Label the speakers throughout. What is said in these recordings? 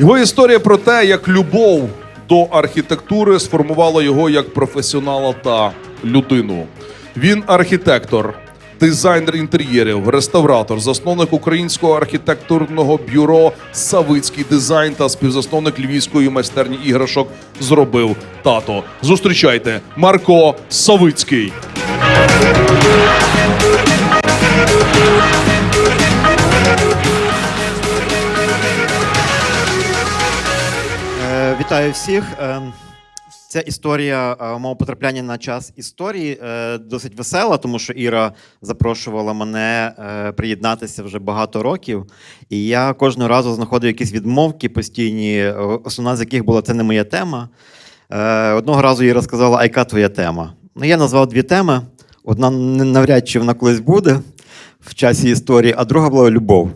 Speaker 1: Його історія про те, як любов до архітектури сформувала його як професіонала та людину. Він архітектор, дизайнер інтер'єрів, реставратор, засновник українського архітектурного бюро Савицький дизайн та співзасновник львівської майстерні іграшок зробив тато. Зустрічайте Марко Савицький.
Speaker 2: Вітаю всіх. Е, Ця історія е, мого потрапляння на час історії е, досить весела, тому що Іра запрошувала мене приєднатися вже багато років. І я кожного разу знаходив якісь відмовки постійні, основна з яких була це не моя тема. Одного разу Іра сказала, а яка твоя тема? Ну, я назвав дві теми. Одна навряд чи вона колись буде в часі історії, а друга була любов.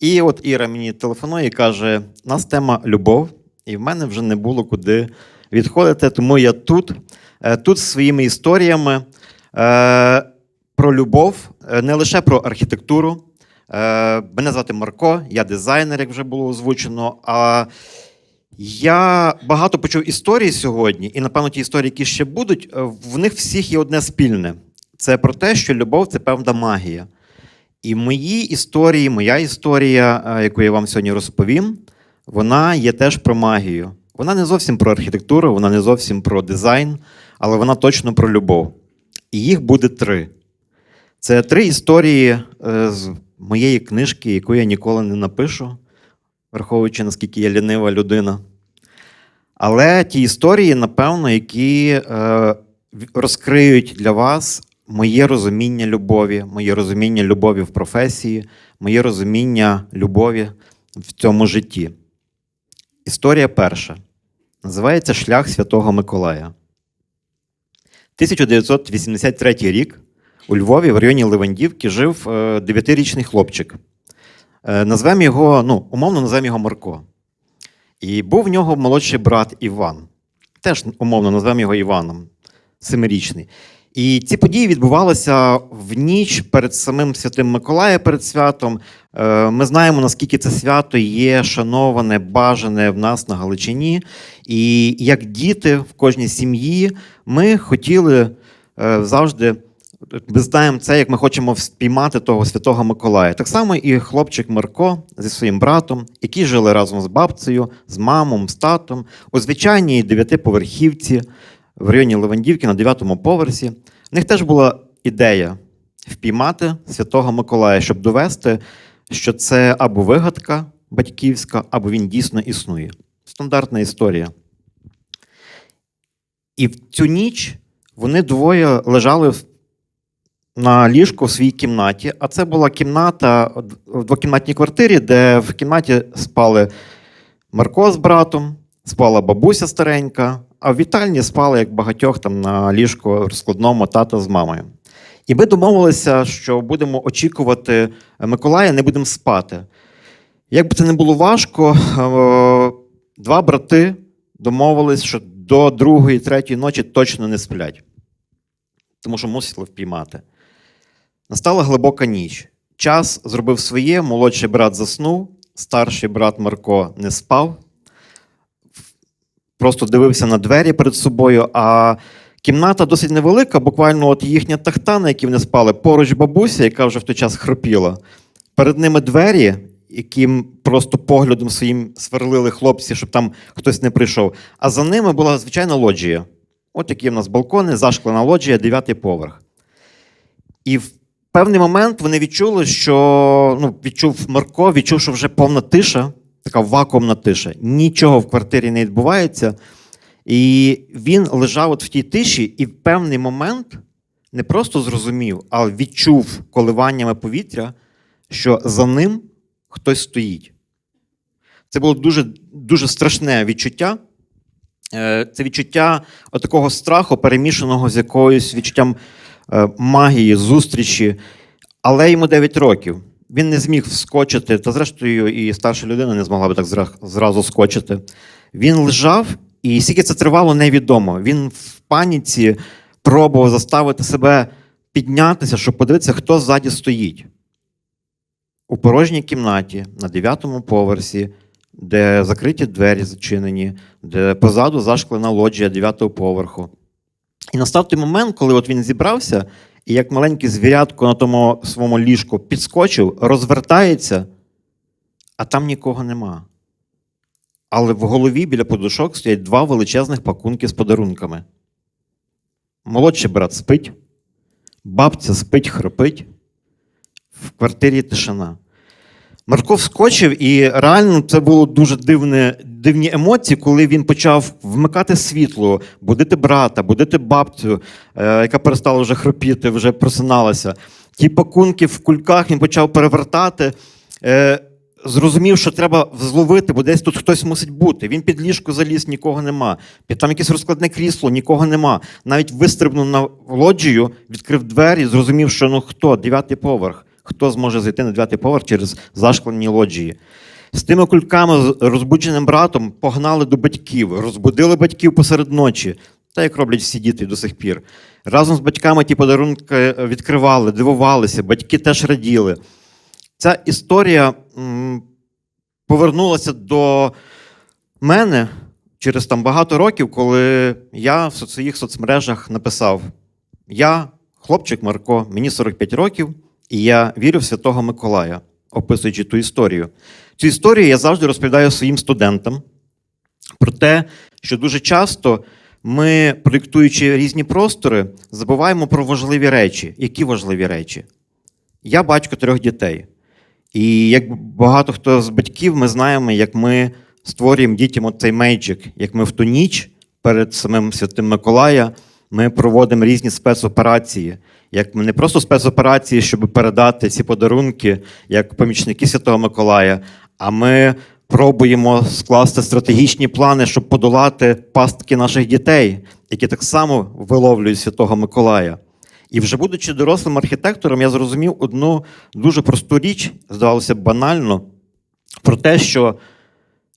Speaker 2: І от Іра мені телефонує і каже: у нас тема любов, і в мене вже не було куди відходити, тому я тут, Е, тут зі своїми історіями е, про любов, е, не лише про архітектуру. Мене звати Марко, я дизайнер, як вже було озвучено. А я багато почув історій сьогодні, і напевно ті історії, які ще будуть, в них всіх є одне спільне: це про те, що любов це певна магія. І мої історії, моя історія, яку я вам сьогодні розповім, вона є теж про магію. Вона не зовсім про архітектуру, вона не зовсім про дизайн, але вона точно про любов. І їх буде три. Це три історії е, з моєї книжки, яку я ніколи не напишу, враховуючи, наскільки я лінива людина. Але ті історії, напевно, які е, розкриють для вас моє розуміння любові, моє розуміння любові в професії, моє розуміння любові в цьому житті. Історія перша. Називається Шлях Святого Миколая. 1983 рік у Львові в районі Левандівки жив е, дев'ятирічний хлопчик. Е, Назвемо його, ну, умовно назвемо його Марко. І був в нього молодший брат Іван. Теж умовно назвемо його Іваном, семирічний. І ці події відбувалися в ніч перед самим Святим Миколаєм, перед святом. Е, Ми знаємо, наскільки це свято є шановане, бажане в нас на Галичині. І як діти в кожній сім'ї, ми хотіли е, завжди. Ми знаємо це, як ми хочемо спіймати того святого Миколая. Так само і хлопчик Марко зі своїм братом, які жили разом з бабцею, з мамом, з татом у звичайній дев'ятиповерхівці в районі Левандівки на дев'ятому поверсі. В них теж була ідея впіймати святого Миколая, щоб довести, що це або вигадка батьківська, або він дійсно існує. Стандартна історія. І в цю ніч вони двоє лежали на ліжку в своїй кімнаті, а це була кімната в двокімнатній квартирі, де в кімнаті спали Марко з братом, спала бабуся старенька, а в вітальні спали, як багатьох там на ліжку розкладному тата з мамою. І ми домовилися, що будемо очікувати Миколая, не будемо спати. Як би це не було важко, е, два брати домовились, що до другої, третьої ночі точно не сплять, тому що мусили впіймати. Настала глибока ніч. Час зробив своє, молодший брат заснув, старший брат Марко не спав, просто дивився на двері перед собою. А кімната досить невелика, буквально от їхня тахта, на якій вони спали, поруч бабуся, яка вже в той час хропіла. Перед ними двері, яким просто поглядом своїм сверлили хлопці, щоб там хтось не прийшов. А за ними була звичайна лоджія. От які в нас балкони, зашклена лоджія, дев'ятий поверх. І в певний момент вони відчули, що ну, відчув Марко, відчув, що вже повна тиша, така вакуумна тиша. Нічого в квартирі не відбувається. І він лежав от в тій тиші, і в певний момент не просто зрозумів, а відчув коливаннями повітря, що за ним хтось стоїть. Це було дуже, дуже страшне відчуття. Е, Це відчуття такого страху, перемішаного з якоюсь відчуттям е, магії, зустрічі. Але йому 9 років. Він не зміг вскочити, та зрештою, і старша людина не змогла би так зразу скочити. Він лежав, і скільки це тривало, невідомо. Він в паніці пробував заставити себе піднятися, щоб подивитися, хто ззаді стоїть. У порожній кімнаті на дев'ятому поверсі де закриті двері зачинені, де позаду зашклена лоджія дев'ятого поверху. І настав той момент, коли от він зібрався, і як маленький звірятко на тому своєму ліжку підскочив, розвертається, а там нікого нема. Але в голові біля подушок стоять два величезних пакунки з подарунками. Молодший брат спить, бабця спить, хропить, в квартирі тишина. Марко вскочив, і реально це було дуже дивне, дивні емоції, коли він почав вмикати світло, будити брата, будити бабцю, е, яка перестала вже хропіти, вже просиналася. Ті пакунки в кульках він почав перевертати. Е, зрозумів, що треба зловити, бо десь тут хтось мусить бути. Він під ліжко заліз, нікого нема. Під там якесь розкладне крісло, нікого нема. Навіть вистрибнув на лоджію, відкрив двері, зрозумів, що ну хто, дев'ятий поверх. Хто зможе зайти на дев'ятий поверх через зашклені лоджії? З тими кульками, розбудженим братом, погнали до батьків, розбудили батьків посеред ночі, та як роблять всі діти до сих пір. Разом з батьками ті подарунки відкривали, дивувалися, батьки теж раділи. Ця історія повернулася до мене через там багато років, коли я в своїх соцмережах написав: Я, хлопчик Марко, мені 45 років, і я вірю в Святого Миколая, описуючи ту історію. Цю історію я завжди розповідаю своїм студентам про те, що дуже часто ми, проєктуючи різні простори, забуваємо про важливі речі. Які важливі речі? Я батько трьох дітей. І як багато хто з батьків, ми знаємо, як ми створюємо дітям цей мейджик, як ми в ту ніч перед самим Святим Миколая ми проводимо різні спецоперації. Як ми не просто спецоперації, щоб передати ці подарунки, як помічники Святого Миколая, а ми пробуємо скласти стратегічні плани, щоб подолати пастки наших дітей, які так само виловлюють Святого Миколая. І вже будучи дорослим архітектором, я зрозумів одну дуже просту річ, здавалося банально, про те, що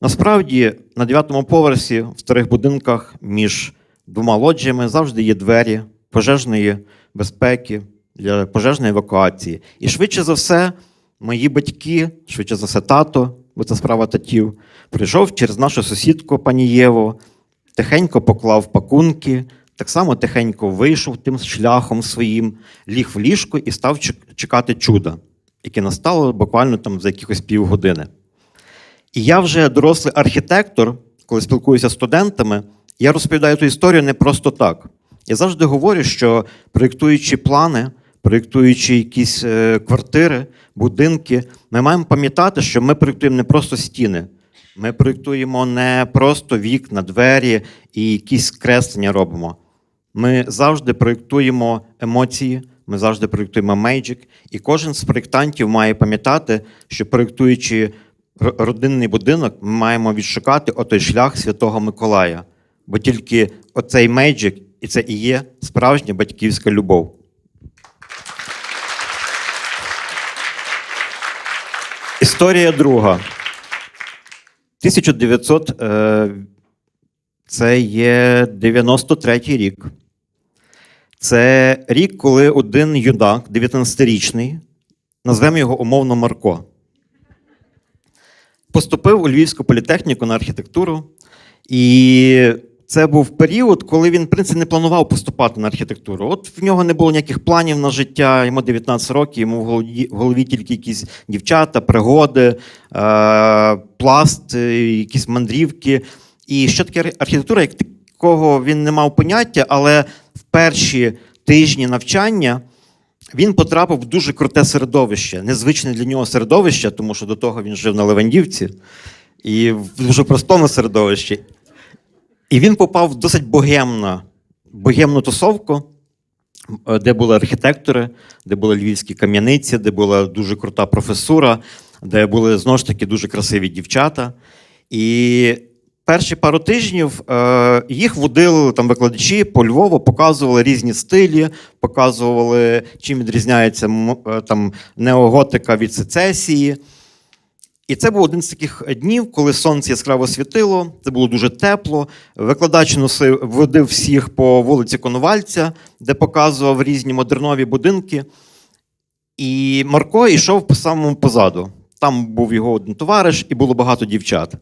Speaker 2: насправді на дев'ятому поверсі в старих будинках між двома лоджіями завжди є двері пожежної безпеки для пожежної евакуації. І швидше за все, мої батьки, швидше за все, тато, бо це справа татів, прийшов через нашу сусідку пані Єву, тихенько поклав пакунки, так само тихенько вийшов тим шляхом своїм, ліг в ліжко і став чекати чуда, яке настало буквально там за якихось півгодини. І я вже дорослий архітектор, коли спілкуюся з студентами, я розповідаю ту історію не просто так. Я завжди говорю, що проєктуючи плани, проєктуючи якісь е, квартири, будинки, ми маємо пам'ятати, що ми проєктуємо не просто стіни. Ми проєктуємо не просто вікна, двері і якісь креслення робимо. Ми завжди проєктуємо емоції, ми завжди проєктуємо мейджик, і кожен з проєктантів має пам'ятати, що проєктуючи родинний будинок, ми маємо відшукати отой шлях Святого Миколая. Бо тільки оцей мейджик, і це і є справжня батьківська любов. Історія друга. 1900, е, це є 93-й рік. Це рік, коли один юнак, 19-річний, назвемо його умовно Марко, поступив у Львівську політехніку на архітектуру. І це був період, коли він, в принципі, не планував поступати на архітектуру. От в нього не було ніяких планів на життя, йому 19 років, йому в голові, в голові тільки якісь дівчата, пригоди, е, пласт, е, якісь мандрівки. І що таке архітектура, як такого він не мав поняття, але в перші тижні навчання він потрапив в дуже круте середовище, незвичне для нього середовище, тому що до того він жив на Левандівці і в дуже простому середовищі. І він попав в досить богемну, богемну тусовку, е, де були архітектори, де були львівські кам'яниці, де була дуже крута професура, де були знову ж таки дуже красиві дівчата. І перші пару тижнів е, їх водили там викладачі по Львову, показували різні стилі, показували, чим відрізняється е, там неоготика від сецесії. І це був один з таких днів, коли сонце яскраво світило, це було дуже тепло. Викладач носив, водив всіх по вулиці Конувальця, де показував різні модернові будинки. І Марко йшов по самому позаду. там був його один товариш, і було багато дівчат.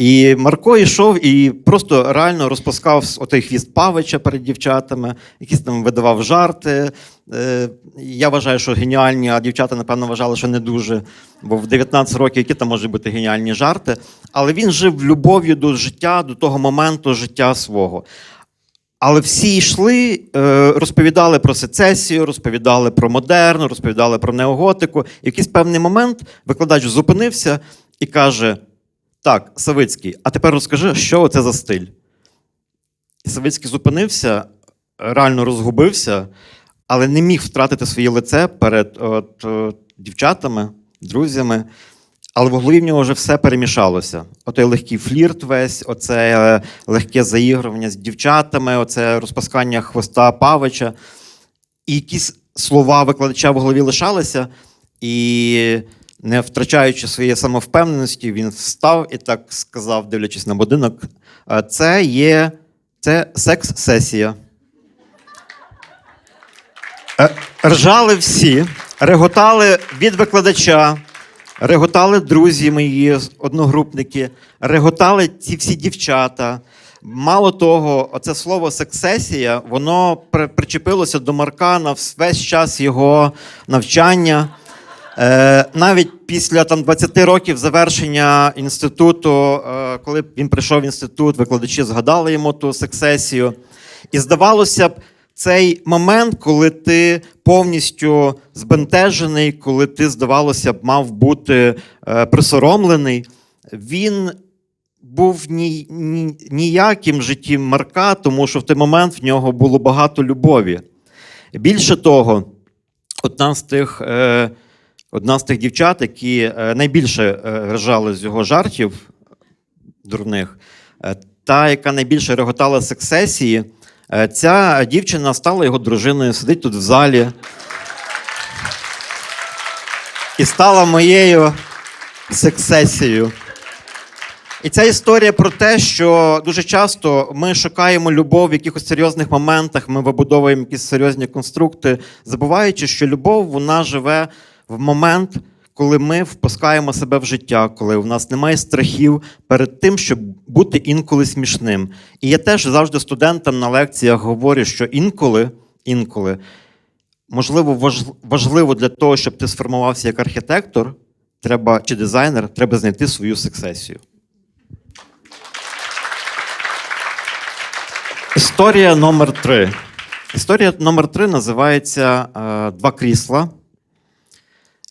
Speaker 2: І Марко йшов і просто реально розпускав с- хвіст Павича перед дівчатами, якісь там видавав жарти. Е, Я вважаю, що геніальні, а дівчата, напевно, вважали, що не дуже. Бо в 19 років які там можуть бути геніальні жарти. Але він жив любов'ю до життя, до того моменту життя свого. Але всі йшли, е, розповідали про сецесію, розповідали про модерн, розповідали про неоготику. В якийсь певний момент викладач зупинився і каже: Так, Савицький, а тепер розкажи, що це за стиль. Савицький зупинився, реально розгубився, але не міг втратити своє лице перед от, е, дівчатами, друзями. Але в голові в нього вже все перемішалося. Отой легкий флірт весь, оце е, легке заігрування з дівчатами, оце розпаскання хвоста Павича. І якісь слова викладача в голові лишалися, і, не втрачаючи своєї самовпевненості, він встав і так сказав, дивлячись на будинок: «Е, це є це секс-сесія. Е, Ржали всі, реготали від викладача, реготали друзі мої, одногрупники, реготали ці всі дівчата. Мало того, оце слово сексесія, воно при- причепилося до Марка на весь час його навчання. Е, навіть після там 20 років завершення інституту, е, коли він прийшов в інститут, викладачі згадали йому ту сексесію. І здавалося б, цей момент, коли ти повністю збентежений, коли ти, здавалося б, мав бути е, присоромлений, він був ні, ні, ніяким в житті Марка, тому що в той момент в нього було багато любові. Більше того, одна з тих, е, одна з тих дівчат, які е, найбільше е, ржали з його жартів дурних, е, та, яка найбільше реготала сексесії, ця дівчина стала його дружиною, сидить тут в залі. І стала моєю сексесією. І ця історія про те, що дуже часто ми шукаємо любов в якихось серйозних моментах, ми вибудовуємо якісь серйозні конструкти, забуваючи, що любов вона живе в момент, коли ми впускаємо себе в життя, коли у нас немає страхів перед тим, щоб бути інколи смішним. І я теж завжди студентам на лекціях говорю, що інколи, інколи, можливо, важливо для того, щоб ти сформувався як архітектор, треба чи дизайнер, треба знайти свою сексесію. Історія номер три. Історія номер три називається е, Два крісла.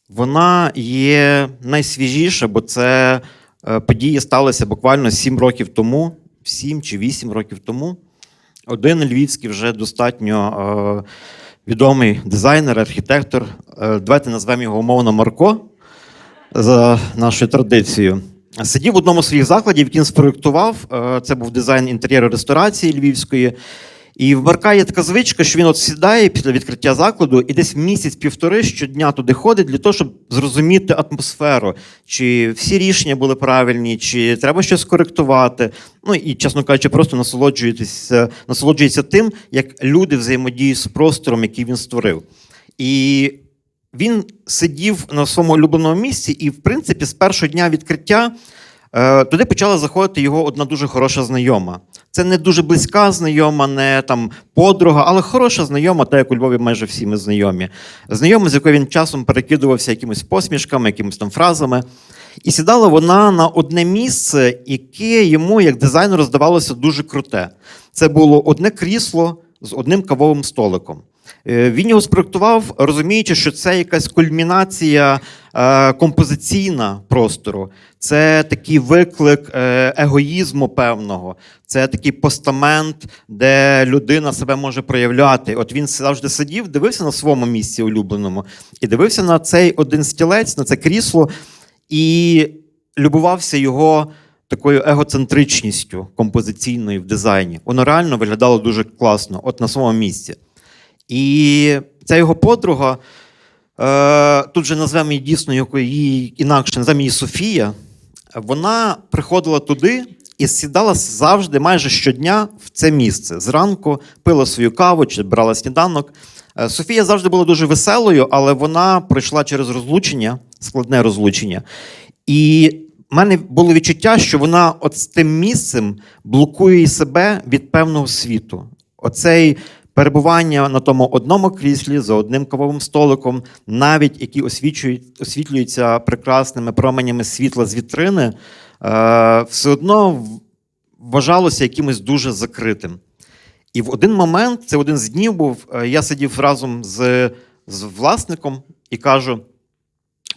Speaker 2: Вона є найсвіжіша, бо це е, події сталися буквально 7 років тому, 7 чи 8 років тому. Один львівський вже достатньо е, відомий дизайнер, архітектор. Е, давайте назвемо його умовно Марко за нашою традицією. Сидів в одному з своїх закладів, який він спроєктував. Це був дизайн інтер'єру ресторації львівської. І в Марка є така звичка, що він от сідає після відкриття закладу і десь місяць-півтори щодня туди ходить для того, щоб зрозуміти атмосферу, чи всі рішення були правильні, чи треба щось коректувати. Ну і, чесно кажучи, просто насолоджується, насолоджується тим, як люди взаємодіють з простором, який він створив. І він сидів на своєму улюбленому місці, і, в принципі, з першого дня відкриття е, туди почала заходити його одна дуже хороша знайома. Це не дуже близька знайома, не там подруга, але хороша знайома, та як у Львові майже всі ми знайомі. Знайома, з якою він часом перекидувався якимись посмішками, якимись там фразами. І сідала вона на одне місце, яке йому, як дизайнеру, здавалося дуже круте. Це було одне крісло з одним кавовим столиком. Е, Він його спроектував, розуміючи, що це якась кульмінація е, композиційна простору, це такий виклик е, егоїзму певного, це такий постамент, де людина себе може проявляти. От він завжди сидів, дивився на своєму місці улюбленому і дивився на цей один стілець, на це крісло, і любувався його такою егоцентричністю композиційною в дизайні. Воно реально виглядало дуже класно, от на своєму місці. І ця його подруга, е, тут же назвемо її дійсно її інакше, назвемо її Софія. Вона приходила туди і сідала завжди, майже щодня в це місце. Зранку пила свою каву чи брала сніданок. Е, Софія завжди була дуже веселою, але вона пройшла через розлучення складне розлучення. І в мене було відчуття, що вона от з тим місцем блокує себе від певного світу. Оцей перебування на тому одному кріслі за одним кавовим столиком, навіть які освітлюються прекрасними променями світла з вітрини, е, все одно вважалося якимось дуже закритим. І в один момент, це один з днів був, е, я сидів разом з, з власником і кажу: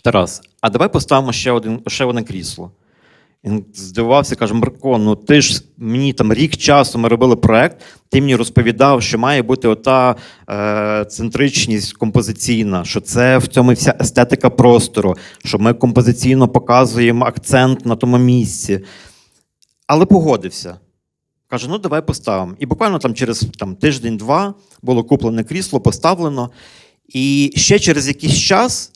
Speaker 2: Тарас, а давай поставимо ще, один, ще одне крісло. Він здивувався, каже: Марко, ну ти ж мені там рік часу ми робили проект, ти мені розповідав, що має бути ота е, центричність композиційна, що це в цьому вся естетика простору, що ми композиційно показуємо акцент на тому місці. Але погодився. Каже: ну давай поставимо. І буквально там через там, тиждень-два було куплене крісло, поставлено. І ще через якийсь час,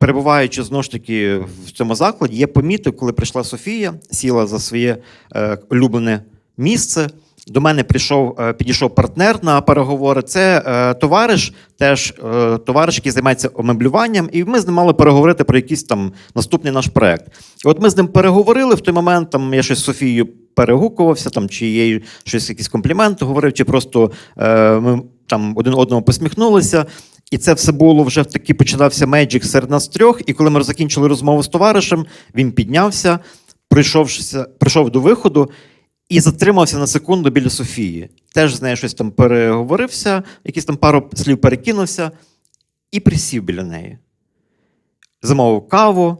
Speaker 2: перебуваючи знову ж таки в цьому закладі, я помітив, коли прийшла Софія, сіла за своє е, улюблене місце. До мене прийшов, е, підійшов партнер на переговори. Це е, товариш, теж е, товариш, який займається омеблюванням, і ми з ним мали переговорити про якийсь там наступний наш проект. І от ми з ним переговорили в той момент. Там я щось з Софією перегукувався, там чи їй щось, якісь компліменти говорив, чи просто е, ми там один одному посміхнулися. І це все було вже такий починався меджик серед нас трьох. І коли ми закінчили розмову з товаришем, він піднявся, прийшовшися, прийшов до виходу і затримався на секунду біля Софії. Теж з нею щось там переговорився, якісь там пару слів перекинувся, і присів біля неї. Замовив каву,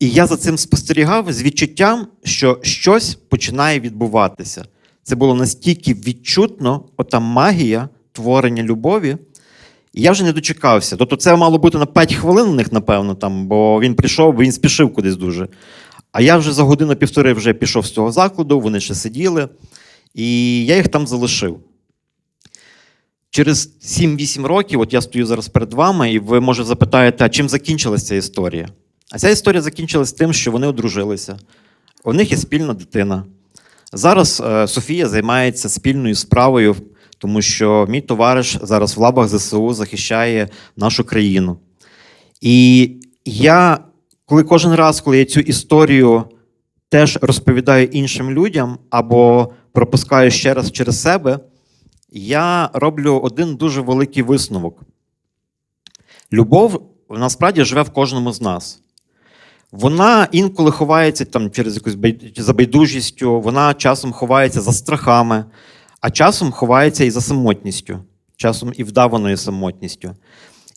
Speaker 2: і я за цим спостерігав з відчуттям, що щось починає відбуватися. Це було настільки відчутно, ота магія творення любові. І я вже не дочекався. Тобто це мало бути на 5 хвилин у них, напевно, там, бо він прийшов, він спішив кудись дуже. А я вже за годину-півтори вже пішов з цього закладу, вони ще сиділи, і я їх там залишив. Через 7-8 років, от я стою зараз перед вами, і ви може запитаєте, а чим закінчилася ця історія? А ця історія закінчилась тим, що вони одружилися. У них є спільна дитина. Зараз е, Софія займається спільною справою, тому що мій товариш зараз в лабах ЗСУ захищає нашу країну. І я, коли кожен раз, коли я цю історію теж розповідаю іншим людям або пропускаю ще раз через себе, я роблю один дуже великий висновок. Любов насправді живе в кожному з нас. Вона інколи ховається там через якусь бай- за байдужістю, вона часом ховається за страхами, а часом ховається і за самотністю, часом і вдаваною самотністю.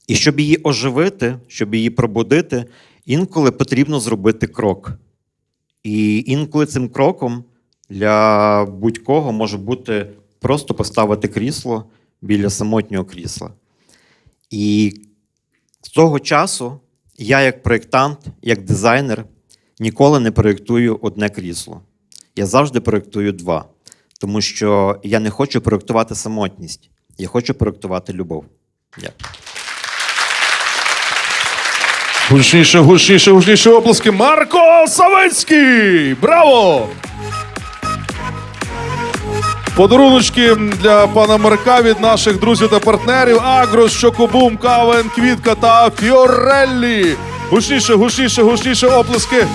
Speaker 2: І щоб її оживити, щоб її пробудити, інколи потрібно зробити крок. І інколи цим кроком для будь-кого може бути просто поставити крісло біля самотнього крісла. І з того часу я, як проєктант, як дизайнер, ніколи не проєктую одне крісло. Я завжди проєктую два. Тому що я не хочу проєктувати самотність, я хочу проєктувати любов. Дякую.
Speaker 1: Гучніше, гучніше, гучніше оплески. Марко Савицький! Браво! Подаруночки для пана Марка від наших друзів та партнерів Агрос, Шокобум, Кавен, Квітка та Фіореллі. Гучніше, гучніше, гучніше оплески.